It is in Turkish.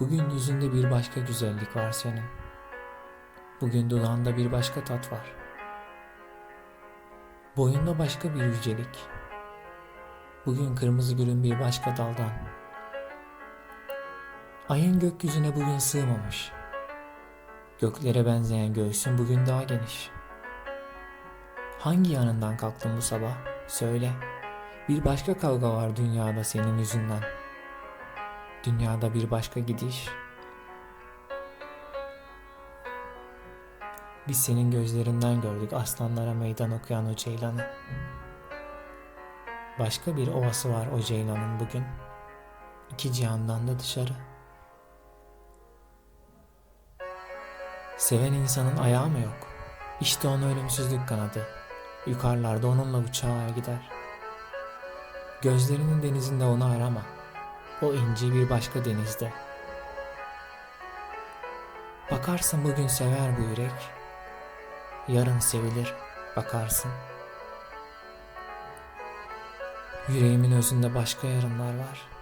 Bugün yüzünde bir başka güzellik var senin. Bugün dudağında bir başka tat var. Boyunda başka bir yücelik. Bugün kırmızı gülün bir başka daldan. Ayın gökyüzüne bugün sığmamış. Göklere benzeyen göğsün bugün daha geniş. Hangi yanından kalktın bu sabah? Söyle. Bir başka kavga var dünyada senin yüzünden. Dünyada bir başka gidiş. Biz senin gözlerinden gördük aslanlara meydan okuyan o ceylanı. Başka bir ovası var o ceylanın bugün. İki cihandan da dışarı. Seven insanın ayağı mı yok? İşte onun ölümsüzlük kanadı. Yukarılarda onunla uçağa gider. Gözlerinin denizinde onu arama. O inci bir başka denizde. Bakarsın bugün sever bu yürek. Yarın sevilir, bakarsın. Yüreğimin özünde başka yarınlar var.